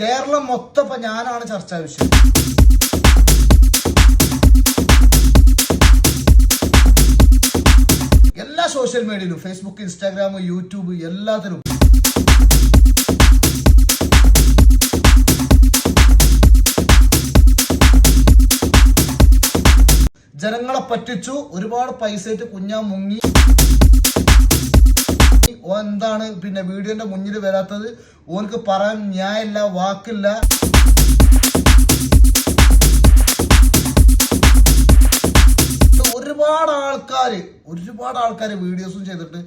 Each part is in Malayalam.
കേരളം മൊത്തം ഞാനാണ് ചർച്ചാ വിഷയം. എല്ലാ സോഷ്യൽ മീഡിയയിലും ഫേസ്ബുക്ക് ഇൻസ്റ്റാഗ്രാം യൂട്യൂബ് എല്ലാത്തിലും. ജനങ്ങളെ പറ്റിച്ചു ഒരുപാട് പൈസ ആയിട്ട് കുഞ്ഞാ മുങ്ങി. ഓ എന്താണ് പിന്നെ വീഡിയോന്റെ മുന്നിൽ വരാത്തത്? ഓനക്ക് പറയാൻ ന്യായമില്ല വാക്കില്ല. ഒരുപാട് ആൾക്കാര് ഒരുപാട് ആൾക്കാര് വീഡിയോസും ചെയ്തിട്ട്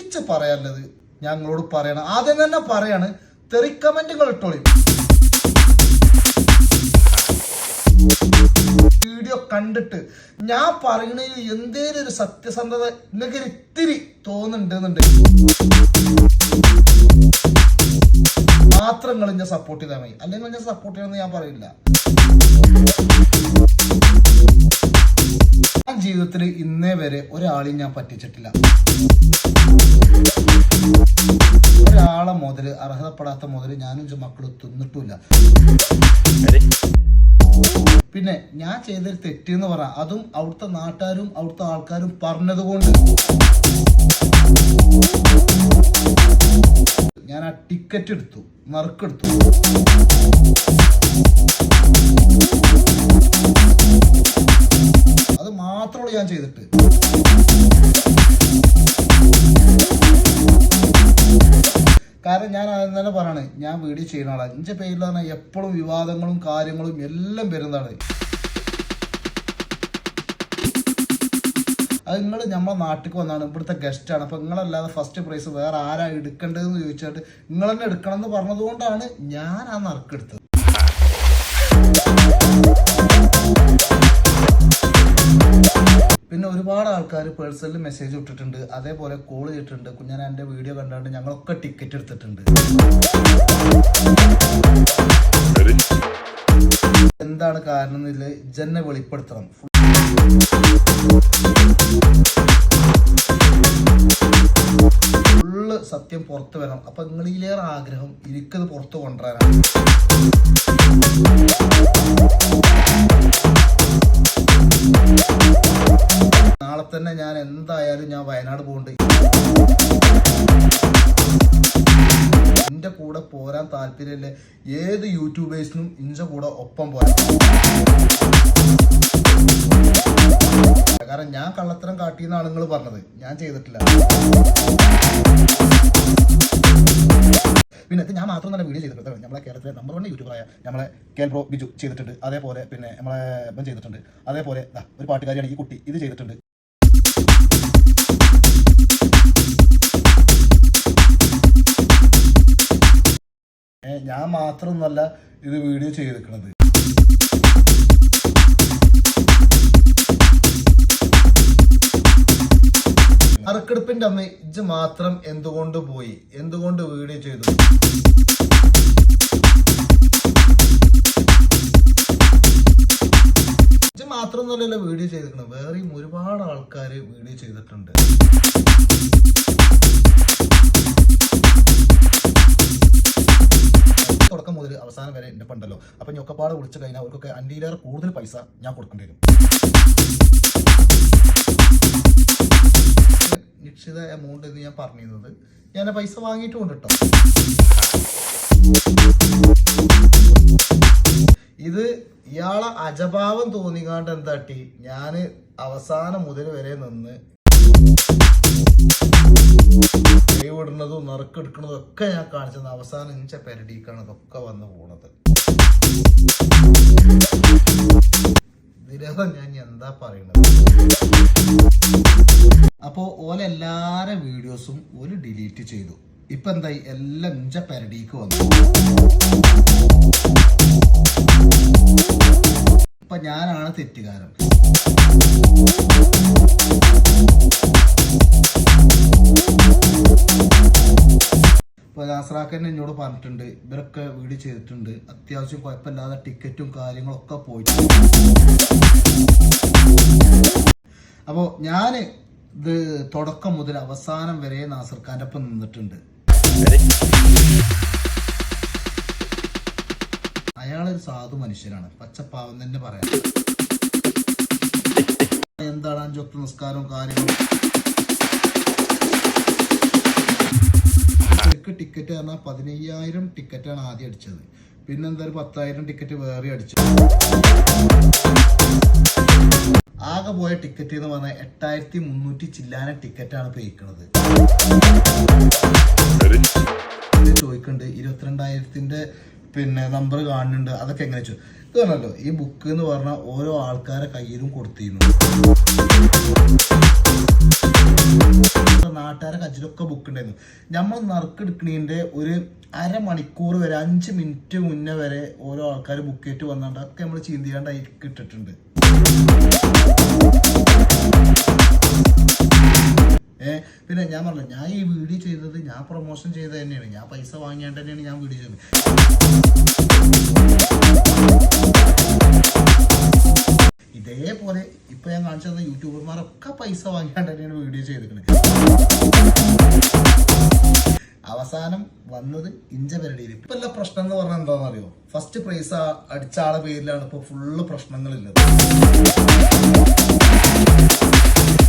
ഇച്ച് പറയാനുള്ളത് ഞങ്ങളോട് പറയണം. ആദ്യം തന്നെ പറയാണ് തെറി കമന്റുകൾ ഇട്ടോളി. വീഡിയോ കണ്ടിട്ട് ഞാൻ പറയണതിൽ എന്തേലും ഒരു സത്യസന്ധത നിങ്ങൾക്ക് ഇത്തിരി തോന്നുന്നുണ്ട് മാത്രം നിങ്ങൾ ഞാൻ സപ്പോർട്ട് ചെയ്താൽ മതി. അല്ലെങ്കിൽ ഞാൻ സപ്പോർട്ട് ചെയ്യണമെന്ന് ഞാൻ പറയില്ല. ഞാൻ ജീവിതത്തിൽ ഇന്നേ വരെ ഒരാളെയും ഞാൻ പറ്റിച്ചിട്ടില്ല. ഒരാളെ മുതൽ അർഹതപ്പെടാത്ത മുതൽ ഞാനും മക്കളും തിന്നിട്ടുമില്ല. പിന്നെ ഞാൻ ചെയ്തൊരു തെറ്റ് എന്ന് പറ. അതും അവിടുത്തെ നാട്ടുകാരും അവിടുത്തെ ആൾക്കാരും പറഞ്ഞത് കൊണ്ട് ഞാൻ ആ ടിക്കറ്റ് എടുത്തു. നറുക്കെടുത്തു അത് മാത്രമേ ഞാൻ ചെയ്തിട്ട്. കാരണം ഞാൻ ആദ്യം തന്നെ പറയാണ് ഞാൻ വീഡിയോ ചെയ്യുന്ന ആളാണ് എന്റെ പറഞ്ഞാൽ എപ്പോഴും വിവാദങ്ങളും കാര്യങ്ങളും എല്ലാം വരുന്നതാണ്. അത് നിങ്ങൾ നമ്മളെ നാട്ടിലേക്ക് വന്നാണ് ഇവിടുത്തെ ഗസ്റ്റാണ് അപ്പം നിങ്ങളല്ലാതെ ഫസ്റ്റ് പ്രൈസ് വേറെ ആരാ എടുക്കേണ്ടതെന്ന് ചോദിച്ചിട്ട് നിങ്ങൾ തന്നെ എടുക്കണം എന്ന് പറഞ്ഞതുകൊണ്ടാണ് ഞാൻ ആ നറുക്കെടുത്തത് പിന്നെ ഒരുപാട് ആൾക്കാർ പേഴ്സണലി മെസ്സേജ് ഇട്ടിട്ടുണ്ട് അതേപോലെ കോൾ ചെയ്തിട്ടുണ്ട്. കുഞ്ഞാൻ എന്റെ വീഡിയോ കണ്ടാണ്ട് ഞങ്ങളൊക്കെ ടിക്കറ്റ് എടുത്തിട്ടുണ്ട്. എന്താണ് കാരണം എന്നില്ല ജന്നെ വെളിപ്പെടുത്തണം. പുറത്ത് വരണം. അപ്പൊ നിങ്ങളിലേറെ ആഗ്രഹം എനിക്കത് പുറത്ത് കൊണ്ടുവരാനാണ്. നാളെ തന്നെ ഞാൻ എന്തായാലും ഞാൻ വയനാട് പോകുന്നുണ്ട് എന്റെ കൂടെ പോരാൻ താല്പര്യമില്ല. ഏത് യൂട്യൂബേഴ്സിനും ഇന്റെ കൂടെ ഒപ്പം പോരാ. കാരണം ഞാൻ കള്ളത്തരം കാട്ടിയെന്നാണ് നിങ്ങൾ പറഞ്ഞത്. ഞാൻ ചെയ്തിട്ടില്ല. പിന്നെ ഇത് ഞാൻ മാത്രം തന്നെ വീഡിയോ ചെയ്തിട്ടുണ്ട് നമ്മളെ കേരളത്തിലെ നമ്പർ വൺ യൂട്യൂബറായ നമ്മളെ കെൽ ബ്രോ ബിജു ചെയ്തിട്ടുണ്ട്. അതേപോലെ പിന്നെ നമ്മളെ ഇപ്പം ചെയ്തിട്ടുണ്ട്. അതേപോലെ ഒരു പാട്ടുകാരിയാണ് ഈ കുട്ടി. ഇത് ചെയ്തിട്ടുണ്ട്. ഞാൻ മാത്രമൊന്നുമല്ല ഇത് വീഡിയോ ചെയ്തിരിക്കുന്നത് അറക്കെടുപ്പിന്റെ അന്ന് ഇജ് മാത്രം എന്തുകൊണ്ട് പോയി? എന്തുകൊണ്ട് വീഡിയോ ചെയ്തു? ഇജ് മാത്രം മാത്രമൊന്നുമല്ലല്ലോ വീഡിയോ ചെയ്തിട്ടുണ്ട് വേറെയും ഒരുപാട് ആൾക്കാര് വീഡിയോ ചെയ്തിട്ടുണ്ട്. തുടക്കം മുതൽ അവസാനം വരെ എന്റെ പണ്ടല്ലോ. അപ്പൊ ഞൊക്കപ്പാട് വിളിച്ചു കഴിഞ്ഞാൽ അവർക്കൊക്കെ അന്റിയിലേറെ കൂടുതൽ പൈസ ഞാൻ കൊടുക്കേണ്ടി വരും. നിശ്ചിത എമൗണ്ട് എന്ന് ഞാൻ പറഞ്ഞിരുന്നത്. ഞാൻ പൈസ വാങ്ങിയിട്ടുമുണ്ട് കേട്ടോ ഇത് ഇയാളെ അജഭാവം തോന്നിക്കാണ്ട് എന്താട്ടി ഞാൻ അവസാനം മുതൽ വരെ നിന്ന് കൈവിടുന്നതും നറുക്കെടുക്കുന്നതും ഒക്കെ ഞാൻ കാണിച്ചത് അവസാനം ഇഞ്ച പെരടിക്കാണ് ഇതൊക്കെ വന്ന് പോണത്. ഇതിലേറെ ഞാൻ എന്താ പറയുന്നത് അപ്പോ ഓല എല്ലാരെ വീഡിയോസും ഒരു ഡിലീറ്റ് ചെയ്തു. ഇപ്പൊ എന്തായി? എല്ലാം ഇഞ്ച പെരടിക്ക് വന്നു. ഇപ്പൊ ഞാനാണ് തെറ്റുകാരൻ. നാസറാക്കൻ എന്നോട് പറഞ്ഞിട്ടുണ്ട് ഇവരൊക്കെ വീട് ചെയ്തിട്ടുണ്ട്. അത്യാവശ്യം കുഴപ്പമില്ലാതെ ടിക്കറ്റും കാര്യങ്ങളൊക്കെ പോയിട്ടുണ്ട് അപ്പോൾ ഞാൻ ഇത് തുടക്കം മുതൽ അവസാനം വരെ നാസർ ഖാന്റെ ഒപ്പം നിന്നിട്ടുണ്ട്. അയാളൊരു സാധു മനുഷ്യനാണ് പച്ചപ്പാവം തന്നെ പറയാം. എന്താണ് അഞ്ചൊത്ത് നിസ്കാരവും കാര്യങ്ങളും? ശരിക്ക് ടിക്കറ്റ് പറഞ്ഞാൽ പതിനയ്യായിരം ടിക്കറ്റാണ് ആദ്യം അടിച്ചത്. പിന്നെ എന്താ പത്തായിരം ടിക്കറ്റ് വേറെ അടിച്ചു. ആകെ പോയ ടിക്കറ്റ് എന്ന് പറഞ്ഞാൽ എട്ടായിരത്തി മുന്നൂറ്റി ചില്ലാന ടിക്കറ്റാണ് പേയ്ക്കണത്. ചോദിക്കുന്നുണ്ട് ഇരുപത്തിരണ്ടായിരത്തിന്റെ പിന്നെ നമ്പർ കാണുന്നുണ്ട് അതൊക്കെ എങ്ങനെ വെച്ചു ഇത് പറഞ്ഞല്ലോ ഈ ബുക്ക് എന്ന് പറഞ്ഞാൽ ഓരോ ആൾക്കാരെ കയ്യിലും കൊടുത്തിരുന്നു. നാട്ടുകാരെ കച്ചിലൊക്കെ ബുക്ക് ഉണ്ടായിരുന്നു നമ്മൾ നറുക്കെടുക്കണതിന്റെ ഒരു അരമണിക്കൂർ വരെ അഞ്ച് മിനിറ്റ് മുന്നേ വരെ ഓരോ ആൾക്കാർ ബുക്ക് ചെയ്തിട്ട് വന്നാണ്ട് ഒക്കെ നമ്മൾ ചിന്തിയാണ്ടായി ഇട്ടിട്ടുണ്ട് ഏ പിന്നെ ഞാൻ പറഞ്ഞു ഞാൻ ഈ വീഡിയോ ചെയ്തത് ഞാൻ പ്രൊമോഷൻ ചെയ്തത് തന്നെയാണ്. ഞാൻ പൈസ വാങ്ങിയാണ്ട് തന്നെയാണ് ഞാൻ വീഡിയോ ചെയ്തത്. ഇതേപോലെ ഇപ്പൊ ഞാൻ കാണിച്ചത് യൂട്യൂബർമാരൊക്കെ പൈസ വാങ്ങിയാണ്ട് തന്നെയാണ് വീഡിയോ ചെയ്തിരിക്കുന്നത് അവസാനം വന്നത് ഇഞ്ച പെരടിയിൽ ഇപ്പൊ എല്ലാ പ്രശ്നം എന്ന് പറഞ്ഞാൽ എന്താണെന്ന് അറിയോ ഫസ്റ്റ് പ്രൈസ് അടിച്ച ആളെ പേരിലാണ് ഇപ്പൊ ഫുള്ള് പ്രശ്നങ്ങളില്ലത്.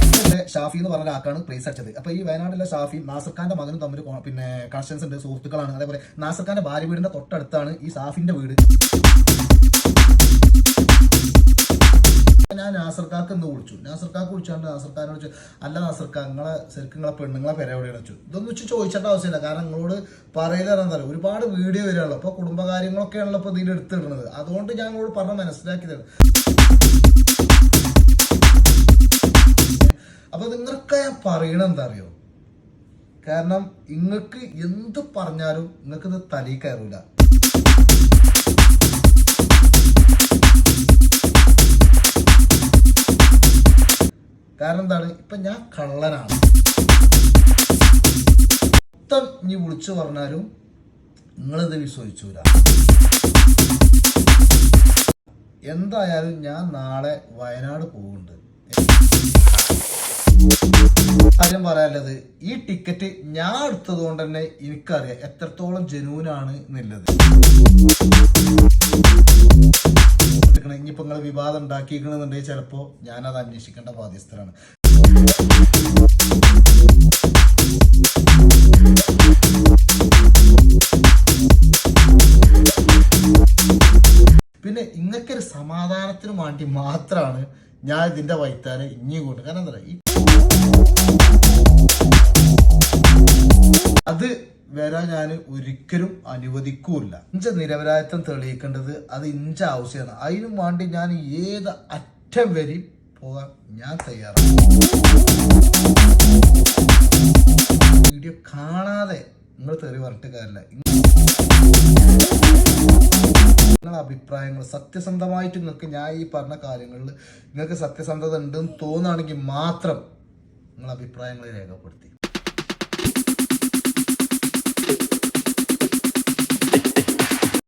ഇതിലെ ഷാഫി എന്ന് പറഞ്ഞ ആൾക്കാണ് പ്രൈസ് അടിച്ചത്. അപ്പൊ ഈ വയനാട്ടിലെ ഷാഫി നാസർ ഖാന്റെ മകനും തമ്മിൽ പിന്നെ കണക്ഷൻസ് ഉണ്ട് സുഹൃത്തുക്കളാണ്. അതേപോലെ നാസർ ഖാന്റെ ഭാര്യ വീടിന്റെ തൊട്ടടുത്താണ് ഈ ഷാഫിന്റെ വീട്. ഞാൻ നാസർക്കാക്ക് എന്ന് വിളിച്ചു നാസർക്കാക്ക് വിളിച്ചാണ്ട് നാസർക്കാരനോട് ചോദിച്ചു അല്ല നാസർക്കാ നിങ്ങളെ ശരിക്കും നിങ്ങളെ പെണ്ണുങ്ങളെ പേരെ എവിടെയാണ് വെച്ചു. ഇതൊന്നും വെച്ച് ചോദിച്ചേണ്ട ആവശ്യമില്ല. കാരണം നിങ്ങളോട് പറയില്ല എന്താ പറയുക ഒരുപാട് വീഡിയോ വരികയുള്ളൂ അപ്പോൾ കുടുംബകാര്യങ്ങളൊക്കെയാണല്ലോ ഇപ്പോൾ ഇതിൽ എടുത്തിടുന്നത് അതുകൊണ്ട് ഞാൻ നിങ്ങളോട് പറഞ്ഞ് മനസ്സിലാക്കി തരും അപ്പോൾ നിങ്ങൾക്ക് ഞാൻ പറയണത് എന്താ അറിയോ? കാരണം നിങ്ങൾക്ക് എന്ത് പറഞ്ഞാലും നിങ്ങൾക്കിത് തലയിൽ കയറൂല. കാരണം എന്താണ്? ഇപ്പൊ ഞാൻ കള്ളനാണ്. മൊത്തം ഇനി വിളിച്ചു പറഞ്ഞാലും നിങ്ങളിത് വിശ്വസിച്ചൂല. എന്തായാലും ഞാൻ നാളെ വയനാട് പോകുന്നുണ്ട്. കാര്യം പറയാനുള്ളത് ഈ ടിക്കറ്റ് ഞാൻ എടുത്തത് കൊണ്ട് തന്നെ എനിക്കറിയാം എത്രത്തോളം ജനൂനാണ് എന്നുള്ളത്. എടുക്കണം. ഇനിയിപ്പോൾ നിങ്ങൾ വിവാദം ഉണ്ടാക്കിയിരിക്കണമെന്നുണ്ടെങ്കിൽ ചിലപ്പോൾ ഞാനത് അന്വേഷിക്കേണ്ട ബാധ്യസ്ഥരാണ് പിന്നെ ഇങ്ങനൊരു സമാധാനത്തിന് വേണ്ടി മാത്രമാണ് ഞാൻ ഇതിന്റെ വൈത്താരെ ഇങ്ങനെ കൊണ്ട് കാരണം എന്താ അത് വരാൻ ഞാൻ ഒരിക്കലും അനുവദിക്കൂല ഇഞ്ച നിരപരാധിത്വം തെളിയിക്കേണ്ടത് അത് ഇഞ്ച ആവശ്യമാണ്. അതിനും വേണ്ടി ഞാൻ ഏത് അറ്റം വരെയും പോകാൻ ഞാൻ തയ്യാറാണ്. വീഡിയോ കാണാതെ നിങ്ങൾ തെറി പറഞ്ഞിട്ട് കാര്യമില്ല. നിങ്ങളുടെ അഭിപ്രായങ്ങൾ സത്യസന്ധമായിട്ട് നിങ്ങൾക്ക് ഞാൻ ഈ പറഞ്ഞ കാര്യങ്ങളിൽ നിങ്ങൾക്ക് സത്യസന്ധത ഉണ്ടെന്ന് തോന്നുകയാണെങ്കിൽ മാത്രം നിങ്ങളുടെ അഭിപ്രായങ്ങൾ രേഖപ്പെടുത്തി.